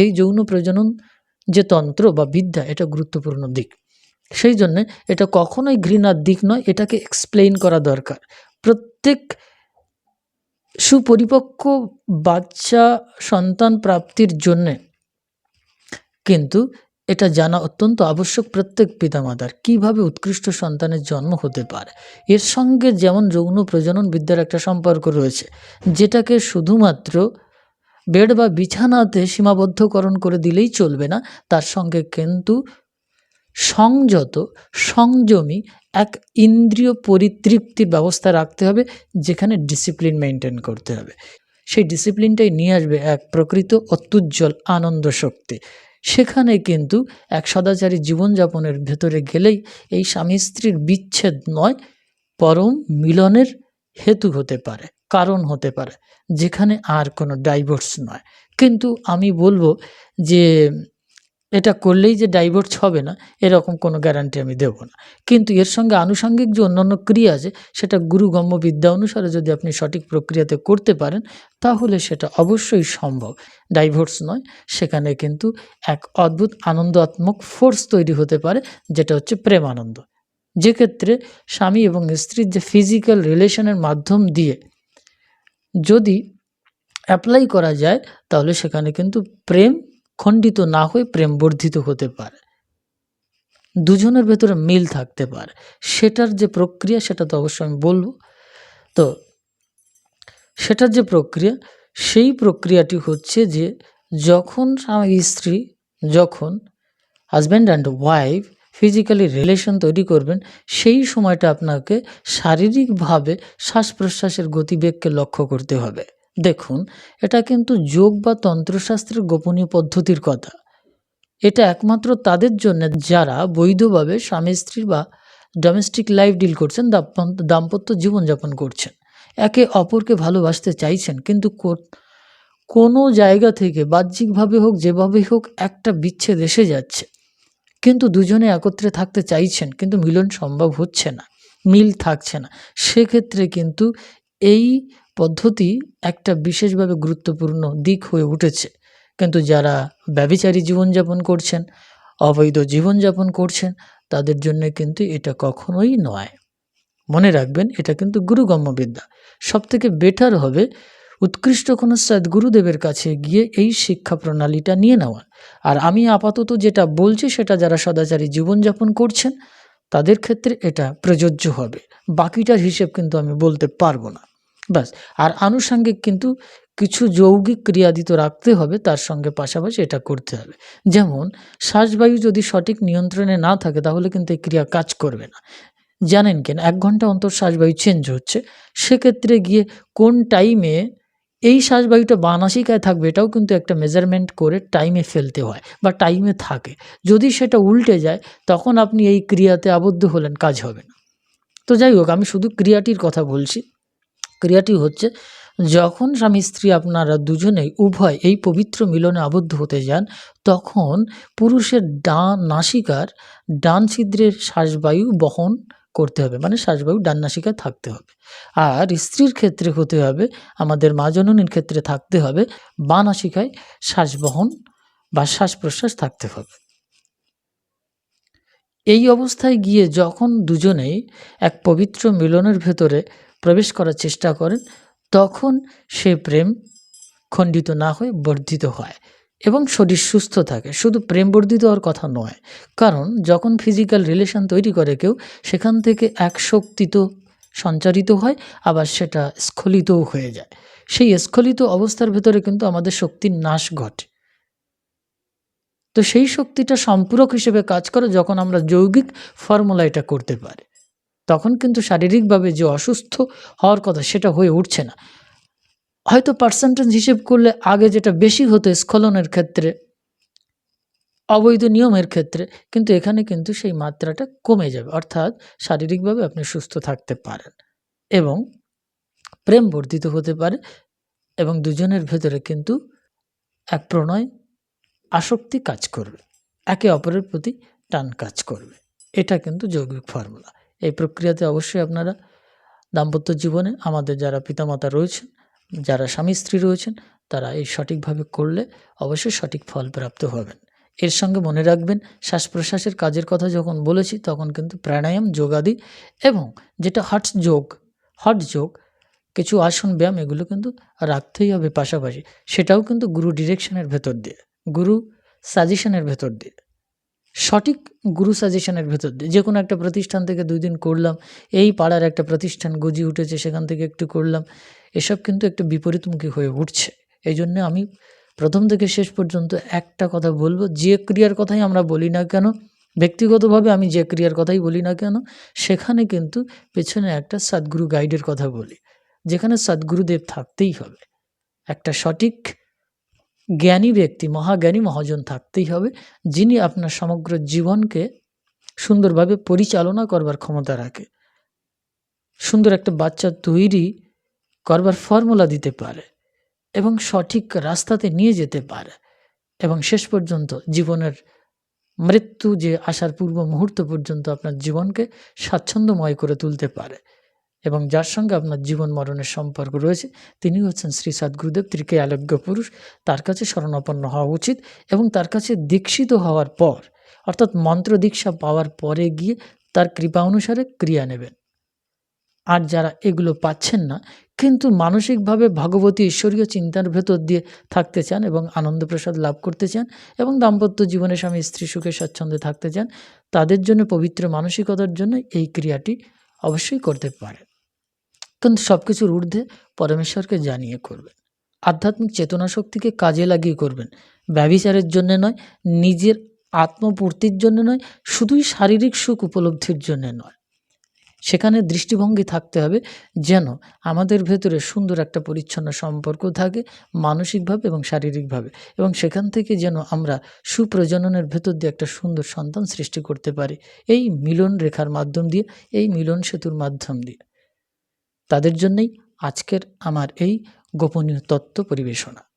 এই যৌন প্রজনন যে তন্ত্র বা বিদ্যা, এটা গুরুত্বপূর্ণ দিক। সেই জন্যে এটা কখনোই ঘৃণার দিক নয়, এটাকে এক্সপ্লেইন করা দরকার। প্রত্যেক সুপরিপক্ক বাচ্চা সন্তান প্রাপ্তির জন্যে কিন্তু এটা জানা অত্যন্ত আবশ্যক প্রত্যেক পিতামাতার। কীভাবে উৎকৃষ্ট সন্তানের জন্ম হতে পারে? এর সঙ্গে যেমন যৌন প্রজনন বিদ্যার একটা সম্পর্ক রয়েছে, যেটাকে শুধুমাত্র বেড বা বিছানাতে সীমাবদ্ধকরণ করে দিলেই চলবে না। তার সঙ্গে কিন্তু সংযত, সংযমী এক ইন্দ্রিয় পরিতৃপ্তির ব্যবস্থা রাখতে হবে, যেখানে ডিসিপ্লিন মেনটেন করতে হবে। সেই ডিসিপ্লিনটাই নিয়ে আসবে এক প্রকৃত অত্যুজ্জ্বল আনন্দ শক্তি। সেখানে কিন্তু এক সদাচারী জীবনযাপনের ভেতরে গেলেই এই স্বামী স্ত্রীর বিচ্ছেদ নয়, পরম মিলনের হেতু হতে পারে, কারণ হতে পারে, যেখানে আর কোনো ডাইভোর্স নয়। কিন্তু আমি বলব যে, এটা করলেই যে ডাইভোর্স হবে না, এরকম কোনো গ্যারান্টি আমি দেব না। কিন্তু এর সঙ্গে আনুষঙ্গিক যে অন্যান্য ক্রিয়া আছে, সেটা গুরুগম্য বিদ্যা অনুসারে যদি আপনি সঠিক প্রক্রিয়াতে করতে পারেন, তাহলে সেটা অবশ্যই সম্ভব। ডাইভোর্স নয়, সেখানে কিন্তু এক অদ্ভুত আনন্দাত্মক ফোর্স তৈরি হতে পারে, যেটা হচ্ছে প্রেম আনন্দ যে ক্ষেত্রে স্বামী এবং স্ত্রীর যে ফিজিক্যাল রিলেশনের মাধ্যম দিয়ে যদি অ্যাপ্লাই করা যায়, তাহলে সেখানে কিন্তু প্রেম খণ্ডিত না হয়ে প্রেম বর্ধিত হতে পারে। দুজনের ভেতরে মিল থাকতে পারে। সেটার যে প্রক্রিয়া, সেটা তো অবশ্যই আমি বলব। তো সেটার যে প্রক্রিয়া, সেই প্রক্রিয়াটি হচ্ছে যে, যখন স্বামী, স্ত্রী যখন husband and wife physically relation তৈরি করবেন, সেই সময়টা আপনাকে শারীরিকভাবে শ্বাস প্রশ্বাসের গতিবেগকে লক্ষ্য করতে হবে। দেখুন, এটা কিন্তু যোগ বা তন্ত্রশাস্ত্রের গোপনীয় পদ্ধতির কথা। এটা একমাত্র তাদের জন্য যারা বৈধভাবে স্বামী, স্ত্রী বা ডোমেস্টিক লাইফ ডিল করছেন, দাম্পত্য জীবনযাপন করছেন। একে অপরকে ভালোবাসতে চাইছেন, কিন্তু কোনো জায়গা থেকে বাহ্যিকভাবে হোক যেভাবেই হোক একটা বিচ্ছেদ এসে যাচ্ছে। কিন্তু দুজনে একত্রে থাকতে চাইছেন, কিন্তু মিলন সম্ভব হচ্ছে না, মিল থাকছে না। সেক্ষেত্রে কিন্তু এই পদ্ধতি একটা বিশেষভাবে গুরুত্বপূর্ণ দিক হয়ে উঠেছে। কিন্তু যারা ব্যভিচারী জীবনযাপন করছেন, অবৈধ জীবনযাপন করছেন, তাদের জন্য কিন্তু এটা কখনোই নয়। মনে রাখবেন, এটা কিন্তু গুরুগম্য বিদ্যা সবথেকে বেটার হবে উৎকৃষ্ট কোনো গুরুদেবের কাছে গিয়ে এই শিক্ষা প্রণালীটা নিয়ে নেওয়া আর আমি আপাতত যেটা বলছি সেটা যারা সদাচারী জীবনযাপন করছেন, তাদের ক্ষেত্রে এটা প্রযোজ্য হবে। বাকিটার হিসেব কিন্তু আমি বলতে পারব না। ব্যাস, আর আনুষঙ্গিক কিন্তু কিছু যৌগিক ক্রিয়াদিত রাখতে হবে, তার সঙ্গে পাশাপাশি এটা করতে হবে। যেমন, শ্বাসবায়ু যদি সঠিক নিয়ন্ত্রণে না থাকে, তাহলে কিন্তু এই ক্রিয়া কাজ করবে না। জানেন কেন? এক ঘণ্টা অন্তর শ্বাসবায়ু চেঞ্জ হচ্ছে। সেক্ষেত্রে গিয়ে কোন টাইমে এই শ্বাসবায়ুটা বানাসিকায় থাকবে, এটাও কিন্তু একটা মেজারমেন্ট করে টাইমে ফেলতে হয় বা টাইমে থাকে। যদি সেটা উল্টে যায়, তখন আপনি এই ক্রিয়াতে আবদ্ধ হলেন, কাজ হবে না। তো যাই হোক, আমি শুধু ক্রিয়াটির কথা বলছি। ক্রিয়াটি হচ্ছে, যখন স্বামী স্ত্রী আপনারা দুজনেই উভয় এই পবিত্র মিলনে আবদ্ধ হতে যান, তখন পুরুষের ডান নাসিকার ডান ছিদ্রের শ্বাসবায়ু বহন করতে হবে। মানে শ্বাসবায়ু ডান নাসিকায় থাকতে হবে। আর স্ত্রীর ক্ষেত্রে হতে হবে, আমাদের মা জননীর ক্ষেত্রে থাকতে হবে বা নাসিকায় শ্বাস বহন বা শ্বাস প্রশ্বাস থাকতে হবে। এই অবস্থায় গিয়ে যখন দুজনেই এক পবিত্র মিলনের ভেতরে প্রবেশ করার চেষ্টা করেন, তখন সে প্রেম খণ্ডিত না হয়ে বর্ধিত হয়। এবং শরীর সুস্থ থাকে। শুধু প্রেম বর্ধিত হওয়ার কথা নয়, কারণ যখন ফিজিক্যাল রিলেশন তৈরি করে কেউ, সেখান থেকে এক শক্তি তো সঞ্চারিত হয়, আবার সেটা স্খলিতও হয়ে যায়। সেই স্খলিত অবস্থার ভেতরে কিন্তু আমাদের শক্তির নাশ ঘটে। তো সেই শক্তিটা সম্পূরক হিসেবে কাজ করে যখন আমরা যৌগিক ফর্মুলা এটা করতে পারি, তখন কিন্তু শারীরিকভাবে যে অসুস্থ হওয়ার কথা সেটা হয়ে উঠছে না। হয়তো পার্সেন্টেজ হিসেব করলে আগে যেটা বেশি হতো স্খলনের ক্ষেত্রে, অবৈধ নিয়মের ক্ষেত্রে, কিন্তু এখানে কিন্তু সেই মাত্রাটা কমে যাবে। অর্থাৎ শারীরিকভাবে আপনি সুস্থ থাকতে পারেন এবং প্রেম বর্ধিত হতে পারে এবং দুজনের ভেতরে কিন্তু এক প্রণয়, আসক্তি কাজ করবে। একে অপরের প্রতি টান কাজ করবে। এটা কিন্তু যৌগিক ফর্মুলা এই প্রক্রিয়াতে অবশ্যই আপনারা দাম্পত্য জীবনে আমাদের যারা পিতামাতা রয়েছেন যারা স্বামী স্ত্রী রয়েছেন, তারা এই সঠিকভাবে করলে অবশ্যই সঠিক ফল প্রাপ্ত হবেন। এর সঙ্গে মনে রাখবেন শ্বাস প্রশ্বাসের কাজের কথা যখন বলেছি, তখন কিন্তু প্রাণায়াম, যোগাদি এবং যেটা হট যোগ হট যোগ, কিছু আসন ব্যায়াম, এগুলো কিন্তু রাখতেই হবে পাশাপাশি। সেটাও কিন্তু গুরু ডিরেকশনের ভেতর দিয়ে, গুরু সাজেশনের ভেতর দিয়ে। সঠিক গুরু সাজেশনের ভেতর দিয়ে যে কোনো একটা প্রতিষ্ঠান থেকে দুই দিন করলাম, এই পাড়ার একটা প্রতিষ্ঠান গজি উঠেছে, সেখান থেকে একটু করলাম, এসব কিন্তু একটু বিপরীতমুখী হয়ে উঠছে। এই জন্যে আমি প্রথম থেকে শেষ পর্যন্ত একটা কথা বলব, যে ক্রিয়ার কথাই আমরা বলি না কেন, ব্যক্তিগতভাবে আমি যে ক্রিয়ার কথাই বলি না কেন, সেখানে কিন্তু পেছনে একটা সদ্গুরু গাইডের কথা বলি, যেখানে সদ্গুরুদেব থাকতেই হবে। একটা সঠিক জ্ঞানী ব্যক্তি, মহাজ্ঞানী মহাজন থাকতেই হবে, যিনি আপনার সমগ্র জীবনকে সুন্দরভাবে পরিচালনা করবার ক্ষমতা রাখে। সুন্দর একটা বাচ্চা তৈরি করবার ফর্মুলা দিতে পারে এবং সঠিক রাস্তাতে নিয়ে যেতে পারে এবং শেষ পর্যন্ত জীবনের মৃত্যু যে আসার পূর্ব মুহূর্ত পর্যন্ত আপনার জীবনকে স্বাচ্ছন্দ্যময় করে তুলতে পারে। এবং যার সঙ্গে আপনার জীবন মরণের সম্পর্ক রয়েছে, তিনি হচ্ছেন শ্রী সদ্গুরুদেব ত্রিকে আলোগ্য পুরুষ। তার কাছে শরণাপন্ন হওয়া উচিত এবং তার কাছে দীক্ষিত হওয়ার পর, অর্থাৎ মন্ত্র দীক্ষা পাওয়ার পরে গিয়ে তার কৃপা অনুসারে ক্রিয়া নেবেন। আর যারা এগুলো পাচ্ছেন না, কিন্তু মানসিকভাবে ভগবতী ঈশ্বরীয় চিন্তার ভেতর দিয়ে থাকতে চান এবং আনন্দ প্রসাদ লাভ করতে চান এবং দাম্পত্য জীবনে স্বামী স্ত্রী সুখে স্বাচ্ছন্দ্যে থাকতে চান, তাদের জন্য পবিত্র মানসিকতার জন্য এই ক্রিয়াটি অবশ্যই করতে পারেন। কিন্তু সব কিছুর ঊর্ধ্বে পরমেশ্বরকে জানিয়ে করবেন। আধ্যাত্মিক চেতনা শক্তিকে কাজে লাগিয়ে করবেন। ব্যবিচারের জন্য নয়, নিজের আত্মপূর্তির জন্য নয়, শুধুই শারীরিক সুখ উপলব্ধির জন্য নয়। সেখানে দৃষ্টিভঙ্গি থাকতে হবে যেন আমাদের ভেতরে সুন্দর একটা পরিচ্ছন্ন সম্পর্ক থাকে মানসিকভাবে এবং শারীরিকভাবে এবং সেখান থেকে যেন আমরা সুপ্রজননের ভেতর দিয়ে একটা সুন্দর সন্তান সৃষ্টি করতে পারি। এই মিলন রেখার মাধ্যম দিয়ে, এই মিলন সেতুর মাধ্যম দিয়ে। তাদের জন্যই আজকের আমার এই গোপনীয় তত্ত্ব পরিবেশনা।